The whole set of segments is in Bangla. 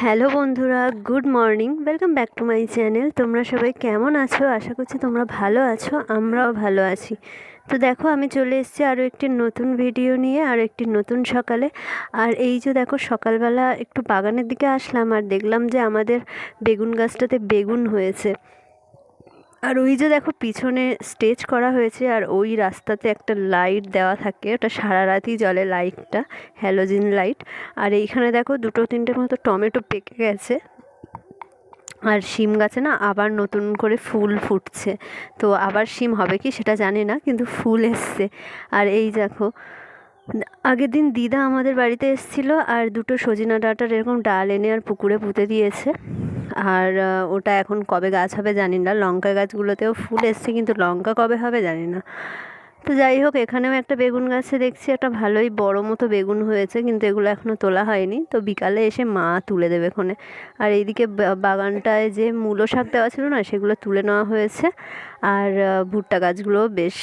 হ্যালো বন্ধুরা, good morning. Welcome back to my channel তোমরা সবাই কেমন আছো? আশা করছি তোমরা ভালো আছো, আমরাও ভালো আছি। তো দেখো, আমি চলে এসেছি আরও একটি নতুন ভিডিও নিয়ে, আর একটি নতুন সকালে। আর এই যে দেখো, সকালবেলা একটু বাগানের দিকে আসলাম, আর দেখলাম যে আমাদের বেগুন গাছটাতে বেগুন হয়েছে। আর ওই যে দেখো পিছনে স্টেজ করা হয়েছে আর ওই রাস্তাতে একটা লাইট দেওয়া থাকে। ওটা সারা রাতই জ্বলে লাইটটা, হ্যালোজিন লাইট। আর এইখানে দেখো দুটো তিনটের মতো টমেটো পেকে গেছে। আর শিম গাছে না আবার নতুন করে ফুল ফুটছে। তো আবার শিম হবে কি সেটা জানি না, কিন্তু ফুল এসছে। আর এই দেখো, আগের দিন দিদা আমাদের বাড়িতে এসেছিল আর দুটো সজিনা ডাঁটার এরকম ডাল এনে আর পুকুরে পুঁতে দিয়েছে। আর ওটা এখন কবে গাছ হবে জানি না। লঙ্কা গাছগুলোতেও ফুল এসছে, কিন্তু লঙ্কা কবে হবে জানি না। তো যাই হোক, এখানেও একটা বেগুন গাছে দেখছি, একটা ভালোই বড় মতো বেগুন হয়েছে, কিন্তু এগুলো এখনও তোলা হয়নি। তো বিকালে এসে মা তুলে দেবে ওখানে। আর এইদিকে বাগানটায় যে মূলো শাক দেওয়া ছিল না, সেগুলো তুলে নেওয়া হয়েছে। আর ভুট্টা গাছগুলো বেশ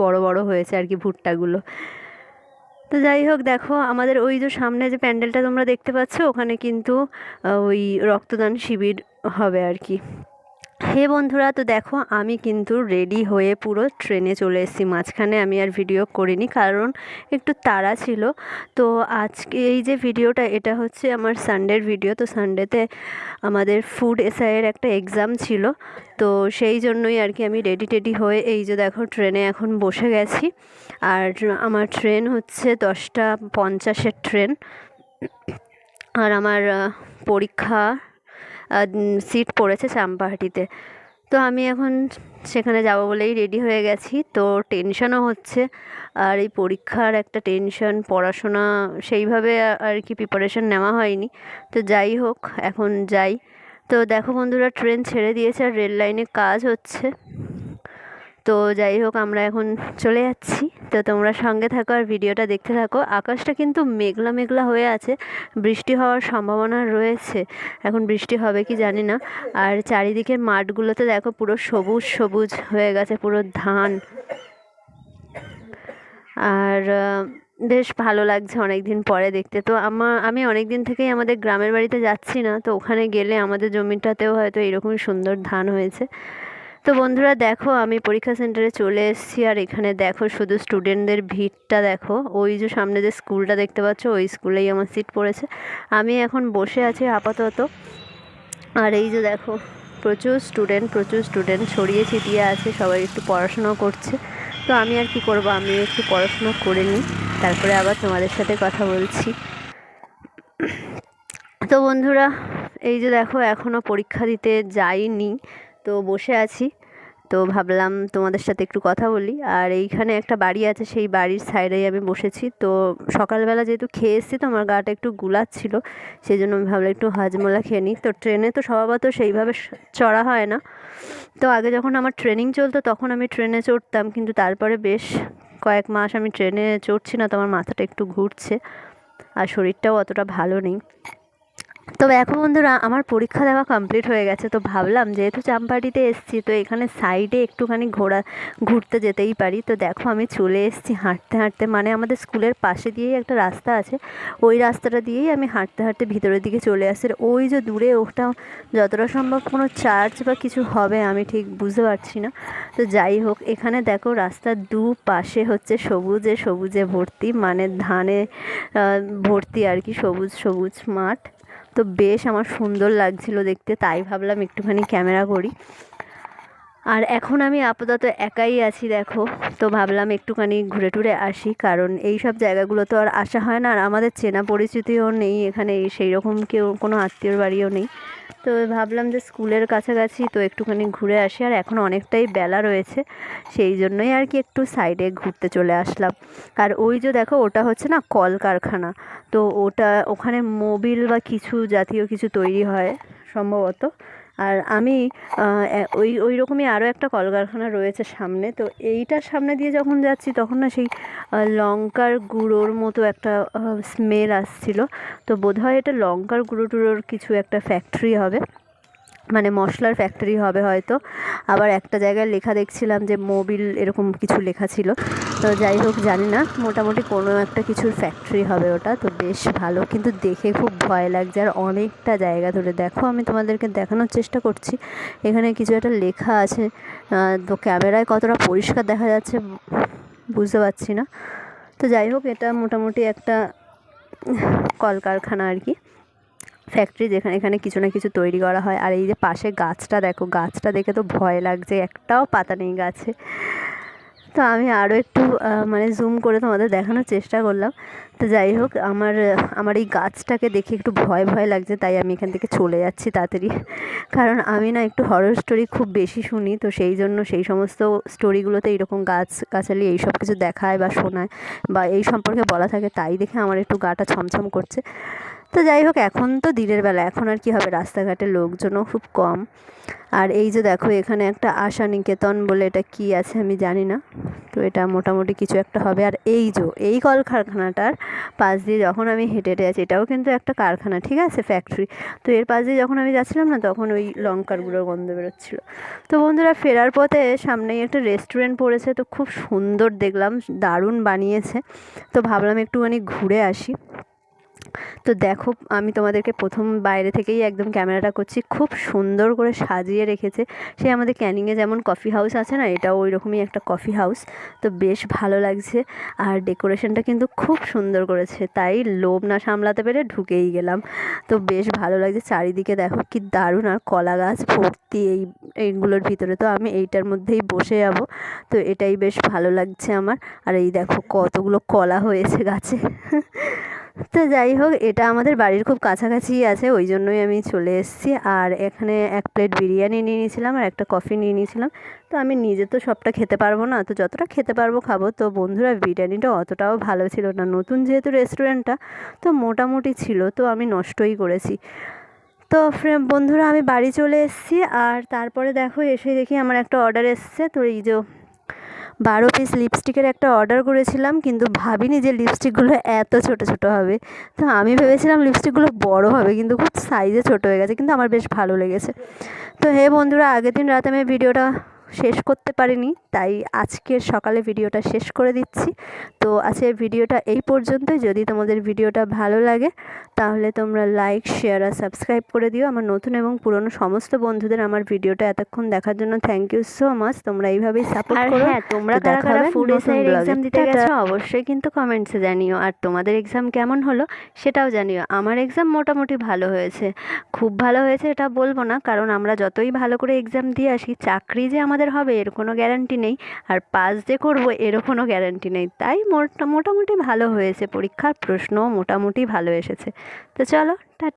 বড় বড় হয়েছে আর কি, ভুট্টাগুলো। তো যাই হোক, দেখো আমাদের ওই যে সামনে যে প্যান্ডেলটা তোমরা দেখতে পাচ্ছ, ওখানে কিন্তু ওই রক্তদান শিবির হবে আর কি। হে বন্ধুরা, তো দেখো, আমি কিন্তু রেডি হয়ে পুরো ট্রেনে চলে এসেছি। মাঝখানে আমি আর ভিডিও করিনি, কারণ একটু তাড়া ছিল। তো আজকে এই যে ভিডিওটা, এটা হচ্ছে আমার সানডের ভিডিও। তো সানডেতে আমাদের ফুড এসআইয়ের একটা এক্সাম ছিল। তো সেই জন্যই আর কি আমি রেডি টেডি হয়ে এই যে দেখো, ট্রেনে এখন বসে গেছি। আর আমার ট্রেন হচ্ছে দশটা পঞ্চাশের ট্রেন। আর আমার পরীক্ষা সিট পড়েছে চাম্পাহাটিতে। তো আমি এখন সেখানে যাব বলেই রেডি হয়ে গেছি। তো টেনশনও হচ্ছে। আর এই পরীক্ষার একটা টেনশন পড়াশোনা সেইভাবে আর কি প্রিপারেশন নেওয়া হয়নি। তো যাই হোক, এখন যাই। তো দেখো বন্ধুরা ট্রেন ছেড়ে দিয়েছে আর রেল লাইনে কাজ হচ্ছে। তো যাই হোক, আমরা এখন চলে যাচ্ছি। তো তোমরা সঙ্গে থাকো আর ভিডিওটা দেখতে থাকো। আকাশটা কিন্তু মেঘলা মেঘলা হয়ে আছে। বৃষ্টি হওয়ার সম্ভাবনা রয়েছে। এখন বৃষ্টি হবে কি জানি না। আর চারিদিকের মাঠগুলোতে দেখো পুরো সবুজ সবুজ হয়ে গেছে, পুরো ধান। আর বেশ ভালো লাগছে অনেক দিন পরে দেখতে। তো আমার আমি অনেক দিন থেকেই আমাদের গ্রামের বাড়িতে যাচ্ছি না। তো ওখানে গেলে আমাদের জমিটাতেও হয়তো এরকমই সুন্দর ধান হয়েছে। তো বন্ধুরা দেখো, আমি পরীক্ষা সেন্টারে চলে এসেছি, আর এখানে দেখো শুধু স্টুডেন্টদের ভিড়টা দেখো। ওই যে সামনে যে স্কুলটা দেখতে পাচ্ছ, ওই স্কুলেই আমার সিট পড়েছে। আমি এখন বসে আছি আপাতত। আর এই যে দেখো, প্রচুর স্টুডেন্ট প্রচুর স্টুডেন্ট ছড়িয়ে ছিটিয়ে আছে, সবাই একটু পড়াশুনো করছে। তো আমি আর কি করব আমি একটু পড়াশুনো করে নিই, তারপরে আবার তোমাদের সাথে কথা বলছি। তো বন্ধুরা, এই যে দেখো এখনও পরীক্ষা দিতে যাইনি। তো বসে আছি। তো ভাবলাম তোমাদের সাথে একটু কথা বলি। আর এইখানে একটা বাড়ি আছে, সেই বাড়ির সাইডেই আমি বসেছি। তো সকালবেলা যেহেতু খেয়ে এসেছি তো আমার গাটা একটু গুলাচ্ছিল সেই জন্য আমি ভাবলাম একটু হাজমোলা খেয়ে নিই। তো ট্রেনে তো স্বভাবত সেইভাবে চড়া হয় না। তো আগে যখন আমার ট্রেনিং চলতো তখন আমি ট্রেনে চড়তাম, কিন্তু তারপরে বেশ কয়েক মাস আমি ট্রেনে চড়ছি না, তো আমার মাথাটা একটু ঘুরছে। আর শরীরটাও অতটা ভালো নেই। তবে এখন বন্ধুরা আমার পরীক্ষা দেওয়া কমপ্লিট হয়ে গেছে, তো ভাবলাম যেহেতু চাম্পাটিতে এসছি, তো এখানে সাইডে একটুখানি ঘোরা, ঘুরতে যেতেই পারি। তো দেখো আমি চলে এসেছি হাঁটতে হাঁটতে মানে আমাদের স্কুলের পাশে দিয়েই একটা রাস্তা আছে, ওই রাস্তাটা দিয়েই আমি হাঁটতে হাঁটতে ভিতরের দিকে চলে আসি ওই যে দূরে ওটা যতটা সম্ভব কোনো চার্চ বা কিছু হবে, আমি ঠিক বুঝতে পারছি না। তো যাই হোক, এখানে দেখো রাস্তার দু পাশে হচ্ছে সবুজে সবুজে ভর্তি মানে ধানে ভর্তি আর কি সবুজ সবুজ মাঠ। তো বেশ আমার সুন্দর লাগছিল দেখতে, তাই ভাবলাম একটুখানি ক্যামেরা করি। আর এখন আমি আপাতত একাই আছি, দেখো। তো ভাবলাম একটুখানি ঘুরে টুরে আসি, কারণ এই সব জায়গাগুলো তো আর আসা হয় না, আর আমাদের চেনা পরিচিতিও নেই এখানে, সেই রকম কেউ, কোনো আত্মীয়র বাড়িও নেই। তো ভাবলাম যে স্কুলের কাছাকাছি তো একটুখানি ঘুরে আসি, আর এখন অনেকটাই বেলা রয়েছে, সেই জন্যই আর কি একটু সাইডে ঘুরতে চলে আসলাম। আর ওই যে দেখো, ওটা হচ্ছে না কল কারখানা তো ওটা ওখানে মোবিল বা কিছু জাতীয় কিছু তৈরি হয় সম্ভবত আর আমি ওই ওই রকমই আরও একটা কলকারখানা রয়েছে সামনে। তো এইটার সামনে দিয়ে যখন যাচ্ছি, তখন না সেই লঙ্কার গুঁড়োর মতো একটা স্মেল আসছিল। তো বোধহয় এটা লঙ্কার গুঁড়ো টুড়োর কিছু একটা ফ্যাক্টরি হবে। মানে মশলার ফ্যাক্টরি হবে হয়তো। আবার একটা জায়গায় লেখা দেখছিলাম যে মোবিল এরকম কিছু লেখা ছিল। তো যাই হোক, জানি না, মোটামুটি কোনো একটা কিছুর ফ্যাক্টরি হবে ওটা, তো বেশ ভালো। কিন্তু দেখে খুব ভয় লাগছে আর অনেকটা জায়গা ধরে। দেখো, আমি তোমাদেরকে দেখানোর চেষ্টা করছি। এখানে কিছু একটা লেখা আছে। তো ক্যামেরায় কতটা পরিষ্কার দেখা যাচ্ছে বুঝতে পারছি না। তো যাই হোক, এটা মোটামুটি একটা কলকারখানা আর কি। ফ্যাক্টরি যেখানে, এখানে কিছু না কিছু তৈরি করা হয়। আর এই যে পাশে গাছটা, দেখো, গাছটা দেখে তো ভয় লাগছে। একটাও পাতা নেই গাছে। তো আমি আরও একটু মানে জুম করে তোমাদের দেখানোর চেষ্টা করলাম। তো যাই হোক, আমার আমার এই গাছটাকে দেখে একটু ভয় ভয় লাগছে, তাই আমি এখান থেকে চলে যাচ্ছি তাড়াতাড়ি। কারণ আমি না একটু হরর স্টোরি খুব বেশি শুনি, তো সেই জন্য সেই সমস্ত স্টোরিগুলোতে এইরকম গাছ, গাছালি এইসব কিছু দেখায় বা শোনায় বা এই সম্পর্কে বলা থাকে, তাই দেখে আমার একটু গাটা ছমছম করছে। তো যাই হোক, এখন তো দিনের বেলা। এখন আর কি হবে? রাস্তাঘাটে লোকজনও খুব কম। আর এই যে দেখো, এখানে একটা আশা নিকেতন বলে এটা কি আছে আমি জানি না। তো এটা মোটামুটি কিছু একটা হবে। আর এই যে, এই কলকারখানাটার পাশ দিয়ে যখন আমি হেঁটে হেঁটে যাচ্ছি, এটাও কিন্তু একটা কারখানা, ঠিক আছে? ফ্যাক্টরি তো এর পাশ দিয়ে যখন আমি যাচ্ছিলাম না, তখন ওই লঙ্কারগুলোর গন্ধ বেরোচ্ছিলো। তো বন্ধুরা, ফেরার পথে সামনেই একটা রেস্টুরেন্ট পড়েছে। তো খুব সুন্দর দেখলাম, দারুণ বানিয়েছে। তো ভাবলাম একটুখানি ঘুরে আসি। তো দেখো, আমি তোমাদেরকে প্রথম বাইরে থেকেই একদম ক্যামেরাটা করছি। খুব সুন্দর করে সাজিয়ে রেখেছে। সে আমাদের ক্যানিংয়ে যেমন কফি হাউস আছে না, এটাও ওই রকমই একটা কফি হাউস। তো বেশ ভালো লাগছে। আর ডেকোরেশনটা কিন্তু খুব সুন্দর করেছে। তাই লোভ না সামলাতে পেরে ঢুকেই গেলাম। তো বেশ ভালো লাগছে চারিদিকে। দেখো কি দারুণ! আর কলা গাছ ভর্তি এই, এইগুলোর ভিতরে। তো আমি এইটার মধ্যেই বসে যাব। তো এটাই বেশ ভালো লাগছে আমার। আর এই দেখো কতগুলো কলা হয়েছে গাছে। তো যাই হোক, এটা আমাদের বাড়ির খুব কাছাকাছিই আছে, ওই জন্যই আমি চলে এসেছি। আর এখানে এক প্লেট বিরিয়ানি নিয়ে নিয়েছিলাম আর একটা কফি নিয়ে নিয়েছিলাম। তো আমি নিজে তো সবটা খেতে পারব না, তো যতটা খেতে পারব খাব। তো বন্ধুরা, বিরিয়ানিটা অতটাও ভালো ছিল না। নতুন যেহেতু রেস্টুরেন্টটা, তো মোটামুটি ছিল, তো আমি নষ্টই করেছি। তো বন্ধুরা, আমি বাড়ি চলে এসেছি। আর তারপরে দেখো, এসে দেখি আমার একটা অর্ডার এসছে। তো এই যে বারো পিস লিপস্টিকের একটা অর্ডার করেছিলাম, কিন্তু ভাবিনি যে লিপস্টিকগুলো এত ছোট ছোট হবে। তো আমি ভেবেছিলাম লিপস্টিকগুলো বড় হবে, কিন্তু খুব সাইজে ছোট হয়ে গেছে, কিন্তু আমার বেশ ভালো লেগেছে। তো হে বন্ধুরা, আগের দিন রাতে আমি ভিডিওটা শেষ করতে পারিনি তাই আজকের সকালে ভিডিওটা শেষ করে দিচ্ছি। তো আজকের ভিডিওটা এই পর্যন্তই। যদি তোমাদের ভিডিওটা ভালো লাগে তাহলে তোমরা লাইক শেয়ার আর সাবস্ক্রাইব করে দিও। আমার নতুন এবং পুরনো সমস্ত বন্ধুদের আমার ভিডিওটা এতক্ষণ দেখার জন্য থ্যাংক ইউ সো মাচ তোমরা এইভাবেই সাপোর্ট করো। হ্যাঁ, তোমরা কারা কারা vlog-এ। exam দিতে। গেছো? অবশ্যই কিন্তু কমেন্টসে জানিও। আর তোমাদের এক্সাম কেমন হলো সেটাও জানিও। আমার এক্সাম মোটামুটি ভালো হয়েছে। খুব ভালো হয়েছে এটা বলব না কারণ আমরা যতই ভালো করে এক্সাম দিয়ে আসি চাকরি যে আমাদের হবে, এর কোনো গ্যারান্টি নেই। আর পাস যে করব, এরও কোনো গ্যারান্টি নেই। তাই মোটা- মোটামুটি ভালো হয়েছে। পরীক্ষার প্রশ্নও মোটামুটি ভালো এসেছে। তো চলো